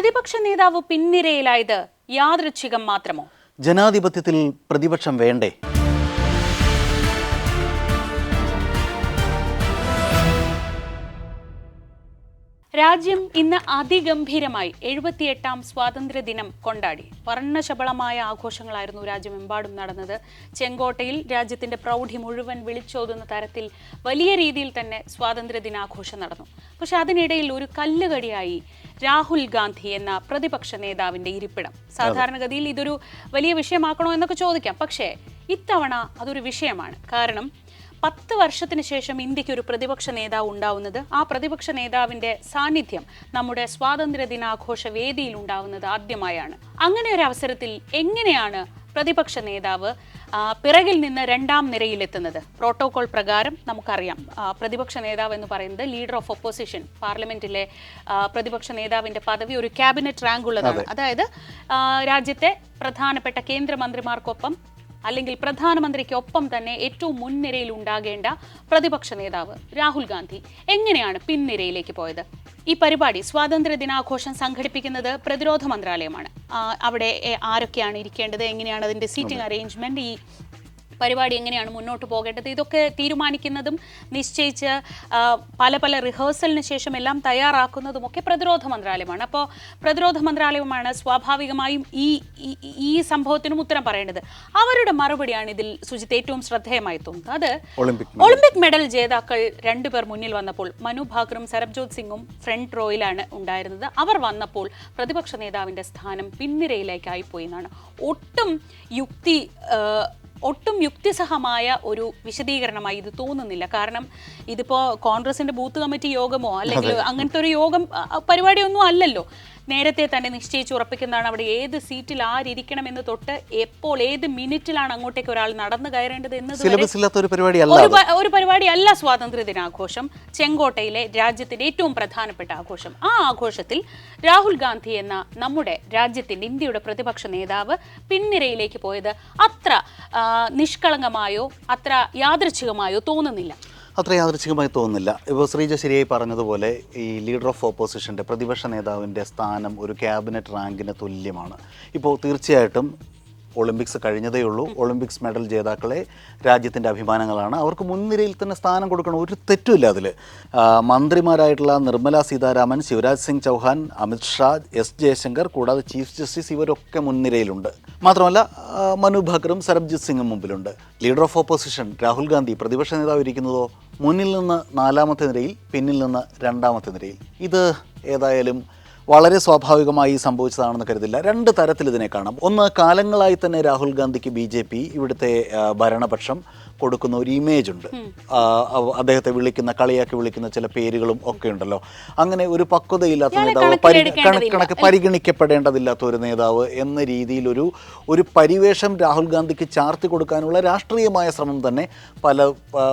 പ്രതിപക്ഷ നേതാവ് പിൻനിരയിലായത് യാദൃച്ഛികം മാത്രമോ? ജനാധിപത്യത്തിൽ പ്രതിപക്ഷം വേണ്ടേ? രാജ്യം ഇന്ന് അതിഗംഭീരമായി എഴുപത്തിയെട്ടാം സ്വാതന്ത്ര്യദിനം കൊണ്ടാടി. വർണശബളമായ ആഘോഷങ്ങളായിരുന്നു രാജ്യമെമ്പാടും നടന്നത്. ചെങ്കോട്ടയിൽ രാജ്യത്തിന്റെ പ്രൗഢി മുഴുവൻ വിളിച്ചോതുന്ന തരത്തിൽ വലിയ രീതിയിൽ തന്നെ സ്വാതന്ത്ര്യദിനാഘോഷം നടന്നു. പക്ഷെ അതിനിടയിൽ ഒരു കല്ലുകടിയായി രാഹുൽ ഗാന്ധി എന്ന പ്രതിപക്ഷ നേതാവിന്റെ ഇരിപ്പിടം. സാധാരണഗതിയിൽ ഇതൊരു വലിയ വിഷയമാക്കണോ എന്നൊക്കെ ചോദിക്കാം. പക്ഷേ ഇത്തവണ അതൊരു വിഷയമാണ്. കാരണം പത്ത് വർഷത്തിന് ശേഷം ഇന്ത്യയ്ക്ക് ഒരു പ്രതിപക്ഷ നേതാവ് ഉണ്ടാവുന്നത്. ആ പ്രതിപക്ഷ നേതാവിന്റെ സാന്നിധ്യം നമ്മുടെ സ്വാതന്ത്ര്യ ദിനാഘോഷ വേദിയിൽ ഉണ്ടാവുന്നത് ആദ്യമായാണ്. അങ്ങനെ ഒരു അവസരത്തിൽ എങ്ങനെയാണ് പ്രതിപക്ഷ നേതാവ് പിറകിൽ നിന്ന് രണ്ടാം നിരയിലെത്തുന്നത്? പ്രോട്ടോകോൾ പ്രകാരം നമുക്കറിയാം. പ്രതിപക്ഷ നേതാവ് എന്ന് പറയുന്നത് ലീഡർ ഓഫ് ഒപ്പോസിഷൻ പാർലമെന്റിലെ പ്രതിപക്ഷ നേതാവിന്റെ പദവി ഒരു ക്യാബിനറ്റ് റാങ്ക് ഉള്ളതാണ് അതായത് രാജ്യത്തെ പ്രധാനപ്പെട്ട കേന്ദ്രമന്ത്രിമാർക്കൊപ്പം അല്ലെങ്കിൽ പ്രധാനമന്ത്രിക്കൊപ്പം തന്നെ ഏറ്റവും മുൻനിരയിൽ ഉണ്ടാകേണ്ട പ്രതിപക്ഷ നേതാവ് രാഹുൽ ഗാന്ധി. എങ്ങനെയാണ് പിൻനിരയിലേക്ക് പോയത്? ഈ പരിപാടി സ്വാതന്ത്ര്യ ദിനാഘോഷം സംഘടിപ്പിക്കുന്നത് പ്രതിരോധ മന്ത്രാലയമാണ്. അവിടെ ആരൊക്കെയാണ് ഇരിക്കേണ്ടത്? എങ്ങനെയാണ് അതിന്റെ സീറ്റിംഗ് അറേഞ്ച്മെന്റ് ഈ പരിപാടി എങ്ങനെയാണ് മുന്നോട്ട് പോകേണ്ടത്? ഇതൊക്കെ തീരുമാനിക്കുന്നതും നിശ്ചയിച്ച് പല പല റിഹേഴ്സലിന് ശേഷം എല്ലാം തയ്യാറാക്കുന്നതും ഒക്കെ പ്രതിരോധ മന്ത്രാലയമാണ്. അപ്പോൾ പ്രതിരോധ മന്ത്രാലയമാണ് സ്വാഭാവികമായും ഈ ഈ- സംഭവത്തിനും ഉത്തരം പറയേണ്ടത്. അവരുടെ മറുപടിയാണ് ഇതിൽ സുജിത്ത് ഏറ്റവും ശ്രദ്ധേയമായി തോന്നുന്നത്. അത് ഒളിമ്പിക് മെഡൽ. ജേതാക്കൾ രണ്ടുപേർ മുന്നിൽ വന്നപ്പോൾ മനു ഭാക്കറും സരബ്ജോത് സിംഗും ഫ്രണ്ട് റോയിലാണ് ഉണ്ടായിരുന്നത്. അവർ വന്നപ്പോൾ പ്രതിപക്ഷ നേതാവിന്റെ സ്ഥാനം പിൻനിരയിലേക്കായി പോയി എന്നാണ്. ഒട്ടും യുക്തി ഒട്ടും യുക്തിസഹമായ ഒരു വിശദീകരണമായി ഇത് തോന്നുന്നില്ല. കാരണം ഇതിപ്പോ കോൺഗ്രസിന്റെ ബൂത്ത് കമ്മിറ്റി യോഗമോ അല്ലെങ്കിൽ അങ്ങനത്തെ ഒരു യോഗം പരിപാടിയൊന്നും അല്ലല്ലോ. നേരത്തെ തന്നെ നിശ്ചയിച്ച് ഉറപ്പിക്കുന്നതാണ് അവിടെ ഏത് സീറ്റിൽ ആരിക്കണം എന്ന് തൊട്ട് എപ്പോൾ ഏത് മിനിറ്റിലാണ് അങ്ങോട്ടേക്ക് ഒരാൾ നടന്നു കയറേണ്ടത് എന്നത് ഇല്ലാത്ത ഒരു പരിപാടിയല്ല സ്വാതന്ത്ര്യ ദിനാഘോഷം. ചെങ്കോട്ടയിലെ രാജ്യത്തിന്റെ ഏറ്റവും പ്രധാനപ്പെട്ട ആഘോഷം. ആ ആഘോഷത്തിൽ രാഹുൽ ഗാന്ധി എന്ന നമ്മുടെ രാജ്യത്തിന്റെ ഇന്ത്യയുടെ പ്രതിപക്ഷ നേതാവ് പിൻനിരയിലേക്ക് പോയത് അത്ര നിഷ്കളങ്കമായോ അത്ര യാദൃച്ഛികമായോ തോന്നുന്നില്ല. അത്ര യാദൃച്ഛികമായി തോന്നുന്നില്ല. ഇപ്പോൾ ശ്രീജ ശരിയായി പറഞ്ഞതുപോലെ ഈ ലീഡർ ഓഫ് ഓപ്പോസിഷന്റെ പ്രതിപക്ഷ നേതാവിന്റെ സ്ഥാനം ഒരു ക്യാബിനറ്റ് റാങ്കിന് തുല്യമാണ്. ഇപ്പോൾ തീർച്ചയായിട്ടും ഒളിമ്പിക്സ് കഴിഞ്ഞതേ ഉള്ളൂ. ഒളിമ്പിക്സ് മെഡൽ ജേതാക്കളെ രാജ്യത്തിന്റെ അഭിമാനങ്ങളാണ്. അവർക്ക് മുൻനിരയിൽ തന്നെ സ്ഥാനം കൊടുക്കണം. ഒരു തെറ്റുമില്ല അതിൽ മന്ത്രിമാരായിട്ടുള്ള നിർമ്മല സീതാരാമൻ ശിവരാജ് സിംഗ് ചൗഹാൻ അമിത്ഷാ എസ് ജയശങ്കർ കൂടാതെ ചീഫ് ജസ്റ്റിസ് ഇവരൊക്കെ മുൻനിരയിലുണ്ട്. മാത്രമല്ല മനു ഭക്കറും സരബ്ജിത് സിംഗും മുമ്പിലുണ്ട്. Leader of opposition Rahul Gandhi പ്രതിപക്ഷ നേതാവ് ഇരിക്കുന്നതോ? മുന്നിൽ നിന്ന് നാലാമത്തെ നിരയിൽ പിന്നിൽ നിന്ന് രണ്ടാമത്തെ നിരയിൽ. ഇത് ഏതായാലും വളരെ സ്വാഭാവികമായി സംഭവിച്ചതാണെന്ന് കരുതില്ല. രണ്ട് തരത്തിൽ ഇതിനെ കാണാം. ഒന്ന് കാലങ്ങളായി തന്നെ രാഹുൽ ഗാന്ധിക്ക് ബി ജെ പി ഇവിടുത്തെ ഭരണപക്ഷം കൊടുക്കുന്ന ഒരു ഇമേജ് ഉണ്ട്. അദ്ദേഹത്തെ വിളിക്കുന്ന കളിയാക്കി വിളിക്കുന്ന ചില പേരുകളും ഒക്കെ ഉണ്ടല്ലോ. അങ്ങനെ ഒരു പക്വതയില്ലാത്ത നേതാവ്. കണക്ക് പരിഗണിക്കപ്പെടേണ്ടതില്ലാത്ത ഒരു നേതാവ് എന്ന രീതിയിൽ ഒരു ഒരു പരിവേഷം രാഹുൽ ഗാന്ധിക്ക് ചാർത്തി കൊടുക്കാനുള്ള രാഷ്ട്രീയമായ ശ്രമം തന്നെ പല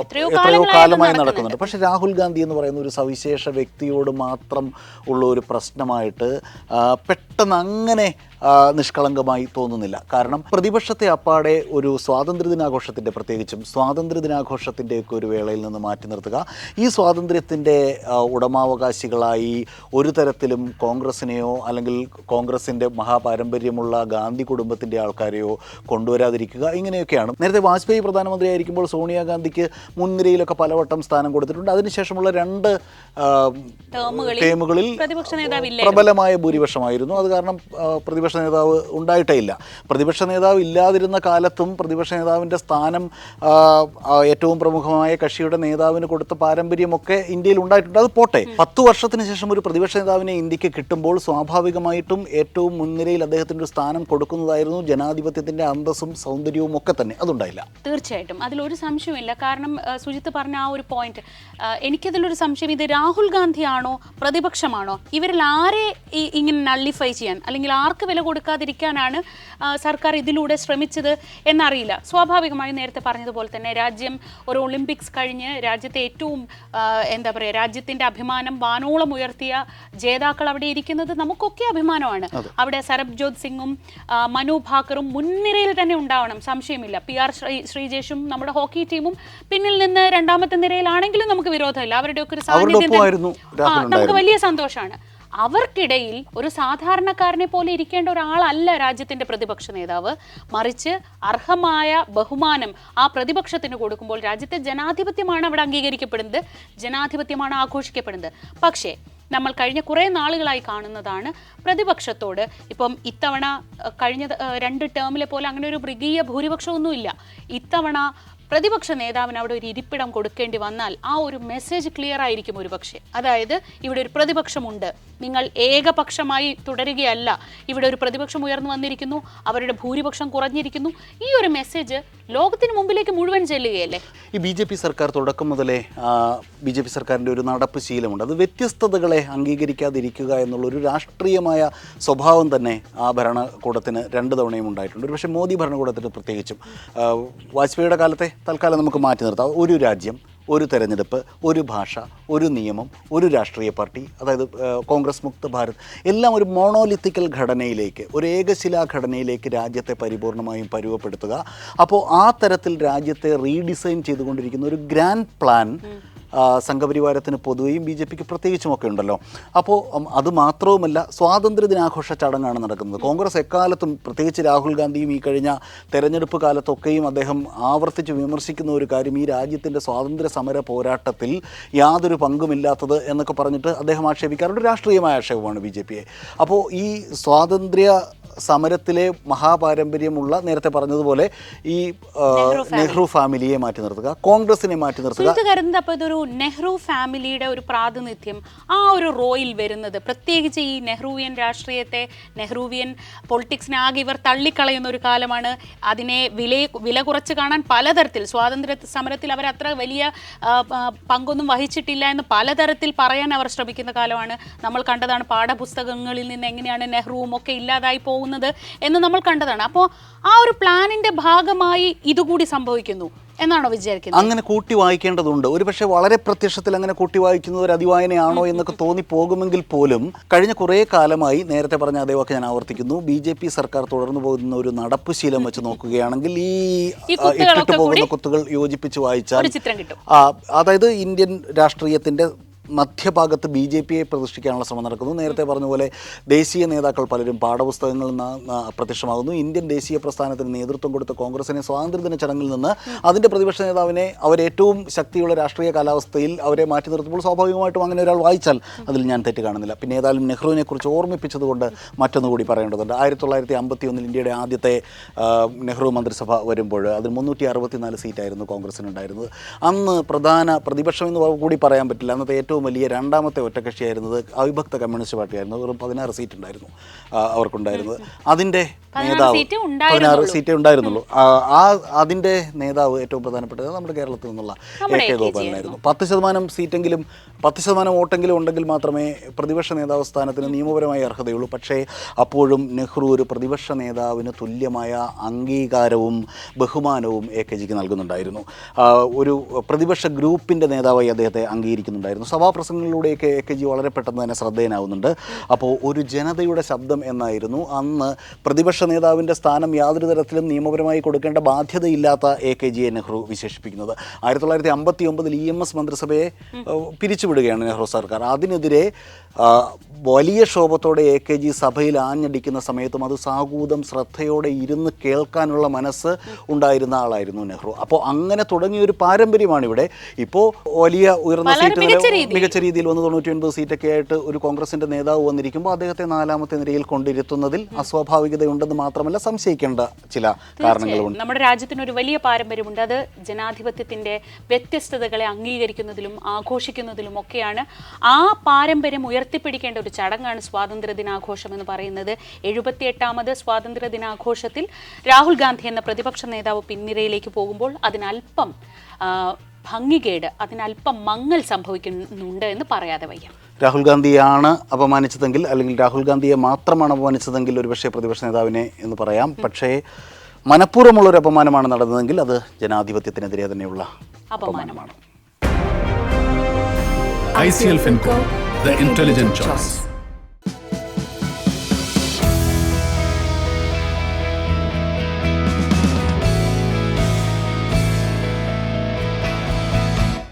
എത്രയോ കാലമായി നടക്കുന്നുണ്ട്. പക്ഷെ രാഹുൽ ഗാന്ധി എന്ന് പറയുന്ന ഒരു സവിശേഷ വ്യക്തിയോട് മാത്രം ഉള്ള ഒരു പ്രശ്നമായിട്ട് പെട്ടെന്ന് അങ്ങനെ നിഷ്കളങ്കമായി തോന്നുന്നില്ല. കാരണം പ്രതിപക്ഷത്തെ അപ്പാടെ ഒരു സ്വാതന്ത്ര്യ ദിനാഘോഷത്തിന്റെ പ്രത്യേകിച്ചും സ്വാതന്ത്ര്യ ദിനാഘോഷത്തിന്റെയൊക്കെ ഒരു വേളയിൽ നിന്ന് മാറ്റി നിർത്തുക. ഈ സ്വാതന്ത്ര്യത്തിന്റെ ഉടമാവകാശികളായി ഒരു തരത്തിലും കോൺഗ്രസിനെയോ അല്ലെങ്കിൽ കോൺഗ്രസിന്റെ മഹാപാരമ്പര്യമുള്ള ഗാന്ധി കുടുംബത്തിന്റെ ആൾക്കാരെയോ കൊണ്ടുവരാതിരിക്കുക ഇങ്ങനെയൊക്കെയാണ്. നേരത്തെ വാജ്പേയി പ്രധാനമന്ത്രിയായിരിക്കുമ്പോൾ സോണിയാഗാന്ധിക്ക് മുൻനിരയിലൊക്കെ പലവട്ടം സ്ഥാനം കൊടുത്തിട്ടുണ്ട്. അതിനുശേഷമുള്ള രണ്ട് ടേമുകളിൽ പ്രതിപക്ഷ പ്രബലമായ ഭൂരിപക്ഷമായിരുന്നു. അത് കാരണം ആ, പ്രതിപക്ഷ നേതാവ് ഉണ്ടായിട്ടേ ഇല്ല പ്രതിപക്ഷ നേതാവ് ഇല്ലാതിരുന്ന കാലത്തും പ്രതിപക്ഷ നേതാവിന്റെ സ്ഥാനം ഏറ്റവും പ്രമുഖമായ കക്ഷിയുടെ നേതാവിന് കൊടുത്ത പാരമ്പര്യമൊക്കെ ഇന്ത്യയിൽ ഉണ്ടായിട്ടുണ്ട്. അത് പോട്ടെ. പത്തു വർഷത്തിന് ശേഷം ഒരു പ്രതിപക്ഷ നേതാവിനെ ഇന്ത്യയ്ക്ക് കിട്ടുമ്പോൾ സ്വാഭാവികമായിട്ടും ഏറ്റവും മുൻനിരയിൽ അദ്ദേഹത്തിന്റെ ഒരു സ്ഥാനം കൊടുക്കുന്നതായിരുന്നു ജനാധിപത്യത്തിന്റെ അന്തസ്സും സൗന്ദര്യവും ഒക്കെ തന്നെ. അതുണ്ടായില്ല. തീർച്ചയായിട്ടും. അതിലൊരു സംശയമില്ല കാരണം സുജിത്ത് പറഞ്ഞ ആ ഒരു പോയിന്റ് എനിക്കതിലൊരു സംശയം. ഇത് രാഹുൽ ഗാന്ധിയാണോ? പ്രതിപക്ഷമാണോ? ഇവരിൽ ആരെ ഇങ്ങനെ നള്ളിഫൈ ചെയ്യാൻ? അല്ലെങ്കിൽ ആർക്ക് വില കൊടുക്കാതിരിക്കാനാണ് സർക്കാർ ഇതിലൂടെ ശ്രമിച്ചത് എന്നറിയില്ല. സ്വാഭാവികമായും നേരത്തെ പറഞ്ഞതുപോലെ തന്നെ രാജ്യം ഒരു ഒളിമ്പിക്സ് കഴിഞ്ഞ് രാജ്യത്തെ ഏറ്റവും എന്താ പറയുക രാജ്യത്തിന്റെ അഭിമാനം വാനോളം ഉയർത്തിയ ജേതാക്കൾ അവിടെ ഇരിക്കുന്നത് നമുക്കൊക്കെ അഭിമാനമാണ്. അവിടെ സരബ്ജോത് സിംഗും മനു ഭാക്കറും മുൻനിരയിൽ തന്നെ ഉണ്ടാവണം. സംശയമില്ല. പി ആർ ശ്രീ ശ്രീജേഷും നമ്മുടെ ഹോക്കി ടീമും പിന്നിൽ നിന്ന് രണ്ടാമത്തെ നിരയിലാണെങ്കിലും നമുക്ക് വിരോധമില്ല. അവരുടെയൊക്കെ ഒരു സാന്നിധ്യം നമുക്ക് വലിയ സന്തോഷമാണ്. അവർക്കിടയിൽ ഒരു സാധാരണക്കാരനെ പോലെ ഇരിക്കേണ്ട ഒരാളല്ല രാജ്യത്തിന്റെ പ്രതിപക്ഷ നേതാവ്. മറിച്ച് അർഹമായ ബഹുമാനം ആ പ്രതിപക്ഷത്തിന് കൊടുക്കുമ്പോൾ രാജ്യത്തെ ജനാധിപത്യമാണ് അവിടെ അംഗീകരിക്കപ്പെടുന്നത് ജനാധിപത്യമാണ് ആഘോഷിക്കപ്പെടുന്നത്. പക്ഷേ നമ്മൾ കഴിഞ്ഞ കുറേ നാളുകളായി കാണുന്നതാണ് പ്രതിപക്ഷത്തോട് ഇപ്പം ഇത്തവണ കഴിഞ്ഞ രണ്ട് ടേമിലെ പോലെ അങ്ങനെ ഒരു മൃഗീയ ഭൂരിപക്ഷമൊന്നുമില്ല. ഇത്തവണ പ്രതിപക്ഷ നേതാവിന് അവിടെ ഒരു ഇരിപ്പിടം കൊടുക്കേണ്ടി വന്നാൽ ആ ഒരു മെസ്സേജ് ക്ലിയർ ആയിരിക്കും ഒരു പക്ഷേ അതായത് ഇവിടെ ഒരു പ്രതിപക്ഷമുണ്ട്. നിങ്ങൾ ഏകപക്ഷമായി തുടരുകയല്ല. ഇവിടെ ഒരു പ്രതിപക്ഷം ഉയർന്നു വന്നിരിക്കുന്നു. അവരുടെ ഭൂരിപക്ഷം കുറഞ്ഞിരിക്കുന്നു. ഈ ഒരു മെസ്സേജ് ലോകത്തിന് മുമ്പിലേക്ക് മുഴുവൻ ചെല്ലുകയല്ലേ? ഈ ബി ജെ പി സർക്കാർ തുടക്കം മുതലേ ബി ജെ പി സർക്കാരിന്റെ ഒരു നടപ്പ് ശീലമുണ്ട്. അത് വ്യത്യസ്തതകളെ അംഗീകരിക്കാതിരിക്കുക എന്നുള്ള ഒരു രാഷ്ട്രീയമായ സ്വഭാവം തന്നെ ആ ഭരണകൂടത്തിന് രണ്ട് തവണയും ഉണ്ടായിട്ടുണ്ട്. ഒരു പക്ഷേ മോദി ഭരണകൂടത്തിന് പ്രത്യേകിച്ചും. വാജ്പേയിയുടെ കാലത്തെ തൽക്കാലം നമുക്ക് മാറ്റി നിർത്താം. ഒരു രാജ്യം ഒരു തെരഞ്ഞെടുപ്പ് ഒരു ഭാഷ ഒരു നിയമം ഒരു രാഷ്ട്രീയ പാർട്ടി അതായത് കോൺഗ്രസ് മുക്ത ഭാരത് എല്ലാം ഒരു മോണോലിത്തിക്കൽ ഘടനയിലേക്ക് ഒരു ഏകശിലാ ഘടനയിലേക്ക് രാജ്യത്തെ പരിപൂർണമായും പരുവപ്പെടുത്തുക. അപ്പോൾ ആ തരത്തിൽ രാജ്യത്തെ റീഡിസൈൻ ചെയ്തുകൊണ്ടിരിക്കുന്ന ഒരു ഗ്രാൻഡ് പ്ലാൻ സംഘപരിവാരത്തിന് പൊതുവെയും ബി ജെ പിക്ക് പ്രത്യേകിച്ചും ഒക്കെ ഉണ്ടല്ലോ. അപ്പോൾ അത് മാത്രവുമല്ല സ്വാതന്ത്ര്യ ദിനാഘോഷ ചടങ്ങാണ് നടക്കുന്നത്. കോൺഗ്രസ് എക്കാലത്തും പ്രത്യേകിച്ച് രാഹുൽ ഗാന്ധിയും ഈ കഴിഞ്ഞ തെരഞ്ഞെടുപ്പ് കാലത്തൊക്കെയും അദ്ദേഹം ആവർത്തിച്ച് വിമർശിക്കുന്ന ഒരു കാര്യം ഈ രാജ്യത്തിന്റെ സ്വാതന്ത്ര്യ സമര പോരാട്ടത്തിൽ യാതൊരു പങ്കുമില്ലാത്തത് എന്നൊക്കെ പറഞ്ഞിട്ട് അദ്ദേഹം ആക്ഷേപിക്കാറുണ്ട്. രാഷ്ട്രീയമായ ആക്ഷേപമാണ് ബി ജെ പിയെ. അപ്പോൾ ഈ സ്വാതന്ത്ര്യ സമരത്തിലെ മഹാപാരമ്പര്യമുള്ള നേരത്തെ പറഞ്ഞതുപോലെ ഈ നെഹ്റു ഫാമിലിയെ മാറ്റി നിർത്തുക കോൺഗ്രസിനെ മാറ്റി നിർത്തുക. കരുതുന്നത് അപ്പോൾ ഇതൊരു നെഹ്റു ഫാമിലിയുടെ ഒരു പ്രാതിനിധ്യം ആ ഒരു റോയിൽ വരുന്നത്. പ്രത്യേകിച്ച് ഈ നെഹ്റുവിയൻ രാഷ്ട്രീയത്തെ നെഹ്റുവിയൻ പൊളിറ്റിക്സിനെ ആകെ ഇവർ തള്ളിക്കളയുന്ന ഒരു കാലമാണ്. അതിനെ വില വില കുറച്ച് കാണാൻ പലതരത്തിൽ സ്വാതന്ത്ര്യ സമരത്തിൽ അവർ അത്ര വലിയ പങ്കൊന്നും വഹിച്ചിട്ടില്ല എന്ന് പലതരത്തിൽ പറയാൻ അവർ ശ്രമിക്കുന്ന കാലമാണ്. നമ്മൾ കണ്ടതാണ് പാഠപുസ്തകങ്ങളിൽ നിന്ന് എങ്ങനെയാണ് നെഹ്റുവും ഒക്കെ ഇല്ലാതായി പോകുന്നത്. എന്ന് നമ്മൾ കണ്ടതാണ്. അപ്പോൾ ആ ഒരു പ്ലാനിന്റെ ഭാഗമായി ഇതുകൂടി സംഭവിക്കുന്നു എന്നാണോ വിചാരിക്കുന്നത്? അങ്ങനെ കൂട്ടി വായിക്കേണ്ടതുണ്ട്. ഒരുപക്ഷെ വളരെ പ്രത്യക്ഷത്തിൽ അങ്ങനെ കൂട്ടി വായിക്കുന്നത് ഒരു അതിവായനയാണോ എന്നൊക്കെ തോന്നി പോകുമെങ്കിൽ പോലും കഴിഞ്ഞ കുറേ കാലമായി നേരത്തെ പറഞ്ഞ അതേവൊക്കെ ഞാൻ ആവർത്തിക്കുന്നു. ബി ജെ പി സർക്കാർ തുടർന്നു പോകുന്ന ഒരു നടപ്പ് ശീലം വെച്ച് നോക്കുകയാണെങ്കിൽ ഈ ഇട്ടിട്ട് പോകുന്ന കുത്തുകൾ യോജിപ്പിച്ച് വായിച്ചാൽ അതായത് ഇന്ത്യൻ രാഷ്ട്രീയത്തിന്റെ മധ്യഭാഗത്ത് ബി ജെ പിയെ പ്രതിഷ്ഠിക്കാനുള്ള ശ്രമം നടക്കുന്നു. നേരത്തെ പറഞ്ഞ പോലെ ദേശീയ നേതാക്കൾ പലരും പാഠപുസ്തകങ്ങളിൽ നിന്ന് അപ്രത്യക്ഷമാകുന്നു ഇന്ത്യൻ ദേശീയ പ്രസ്ഥാനത്തിന് നേതൃത്വം കൊടുത്ത കോൺഗ്രസിനെ സ്വാതന്ത്ര്യദിന ചടങ്ങിൽ നിന്ന് അതിന്റെ പ്രതിപക്ഷ നേതാവിനെ അവരേറ്റവും ശക്തിയുള്ള രാഷ്ട്രീയ കാലാവസ്ഥയിൽ അവരെ മാറ്റി നിർത്തുമ്പോൾ സ്വാഭാവികമായിട്ടും അങ്ങനെ ഒരാൾ വായിച്ചാൽ അതിൽ ഞാൻ തെറ്റ് കാണുന്നില്ല. പിന്നെ ഏതായാലും നെഹ്റുവിനെ കുറിച്ച് ഓർമ്മിപ്പിച്ചതുകൊണ്ട് മറ്റൊന്നുകൂടി പറയേണ്ടതുണ്ട്. ആയിരത്തി തൊള്ളായിരത്തി അമ്പത്തി ഒന്നിൽ ഇന്ത്യയുടെ ആദ്യത്തെ നെഹ്റു മന്ത്രിസഭ വരുമ്പോൾ അതിൽ മുന്നൂറ്റി അറുപത്തിനാല് സീറ്റായിരുന്നു കോൺഗ്രസിനുണ്ടായിരുന്നത്. അന്ന് പ്രധാന പ്രതിപക്ഷം എന്ന് കൂടി പറയാൻ പറ്റില്ല. അന്നത്തെ ഏറ്റവും വലിയ രണ്ടാമത്തെ ഒറ്റകക്ഷിയായിരുന്നത് അവിഭക്ത കമ്മ്യൂണിസ്റ്റ് പാർട്ടിയായിരുന്നു. വെറും പതിനാറ് സീറ്റ് ഉണ്ടായിരുന്നു അവർക്കുണ്ടായിരുന്നത്. അതിന്റെ നേതാവ് പതിനാറ്. സീറ്റേ ഉണ്ടായിരുന്നുള്ളൂ. ആ അതിന്റെ നേതാവ് ഏറ്റവും പ്രധാനപ്പെട്ടത് നമ്മുടെ കേരളത്തിൽ നിന്നുള്ള എ കെ ഗോപാലനായിരുന്നു പത്ത് ശതമാനം സീറ്റെങ്കിലും പത്ത് ശതമാനം വോട്ടെങ്കിലും ഉണ്ടെങ്കിൽ മാത്രമേ പ്രതിപക്ഷ നേതാവ് സ്ഥാനത്തിന് നിയമപരമായ അർഹതയുള്ളൂ. പക്ഷേ അപ്പോഴും നെഹ്റു ഒരു പ്രതിപക്ഷ നേതാവിന് തുല്യമായ അംഗീകാരവും ബഹുമാനവും എ കെ ജിക്ക് നൽകുന്നുണ്ടായിരുന്നു. ഒരു പ്രതിപക്ഷ ഗ്രൂപ്പിന്റെ നേതാവായി അദ്ദേഹത്തെ അംഗീകരിക്കുന്നുണ്ടായിരുന്നു. സഭാപ്രസംഗങ്ങളിലൂടെയൊക്കെ എ കെ ജി വളരെ പെട്ടെന്ന് തന്നെ ശ്രദ്ധേയനാവുന്നുണ്ട്. അപ്പോൾ ഒരു ജനതയുടെ ശബ്ദം എന്നായിരുന്നു അന്ന് പ്രതിപക്ഷ നേതാവിന്റെ സ്ഥാനം യാതൊരു തരത്തിലും നിയമപരമായി കൊടുക്കേണ്ട ബാധ്യതയില്ലാത്ത എ കെ ജിയെ നെഹ്റു വിശേഷിപ്പിക്കുന്നത്. ആയിരത്തി തൊള്ളായിരത്തി അമ്പത്തി ഒമ്പതിൽ ഇ എം എസ് മന്ത്രിസഭയെ പിരിച്ചുവിടുകയാണ് നെഹ്റു സർക്കാർ. അതിനെതിരെ വലിയ ക്ഷോഭത്തോടെ എ കെ ജി സഭയിൽ ആഞ്ഞടിക്കുന്ന സമയത്തും അത് സാഹൂതം ശ്രദ്ധയോടെ ഇരുന്ന് കേൾക്കാനുള്ള മനസ്സ് ഉണ്ടായിരുന്ന ആളായിരുന്നു നെഹ്റു. അപ്പോൾ അങ്ങനെ തുടങ്ങിയ ഒരു പാരമ്പര്യമാണ് ഇവിടെ ഇപ്പോൾ വലിയ ഉയർന്ന സീറ്റ് മികച്ച രീതിയിൽ. വന്ന് തൊണ്ണൂറ്റി ഒൻപത് സീറ്റൊക്കെ ആയിട്ട് ഒരു കോൺഗ്രസിന്റെ നേതാവ് വന്നിരിക്കുമ്പോൾ അദ്ദേഹത്തെ നാലാമത്തെ നിരയിൽ കൊണ്ടിരുത്തുന്നതിൽ അസ്വാഭാവികതയുണ്ടെന്ന് മാത്രമല്ല സംശയിക്കേണ്ട ചില കാരണങ്ങളുണ്ട്. നമ്മുടെ രാജ്യത്തിന് ഒരു വലിയ പാരമ്പര്യമുണ്ട്. അത് ജനാധിപത്യത്തിന്റെ വ്യത്യസ്തതകളെ അംഗീകരിക്കുന്നതിലും ആഘോഷിക്കുന്നതിലും ഒക്കെയാണ്. ആ പാരമ്പര്യം ഉയർത്തിപ്പിടിക്കേണ്ട ഒരു ചടങ്ങാണ് സ്വാതന്ത്ര്യ ദിനാഘോഷം എന്ന് പറയുന്നത്. എഴുപത്തിയെട്ടാമത് സ്വാതന്ത്ര്യ ദിനാഘോഷത്തിൽ രാഹുൽ ഗാന്ധി എന്ന പ്രതിപക്ഷ നേതാവ് പിന്നിരയിലേക്ക് പോകുമ്പോൾ അതിനല്പം ഭംഗികേട് അതിനല്പം മങ്ങൽ സംഭവിക്കുന്നുണ്ട് എന്ന് പറയാതെ വയ്യ. രാഹുൽ ഗാന്ധിയാണ് അപമാനിച്ചതെങ്കിൽ അല്ലെങ്കിൽ രാഹുൽ ഗാന്ധിയെ മാത്രമാണ് അപമാനിച്ചതെങ്കിൽ ഒരുപക്ഷെ പ്രതിപക്ഷ നേതാവിനെ എന്ന് പറയാം. പക്ഷേ മനഃപൂർവമുള്ള ഒരു അപമാനമാണ് നടന്നതെങ്കിൽ അത് ജനാധിപത്യത്തിനെതിരെ തന്നെയുള്ള അപമാനമാണ്. അപമാനമാണ് L Finco the intelligent choice.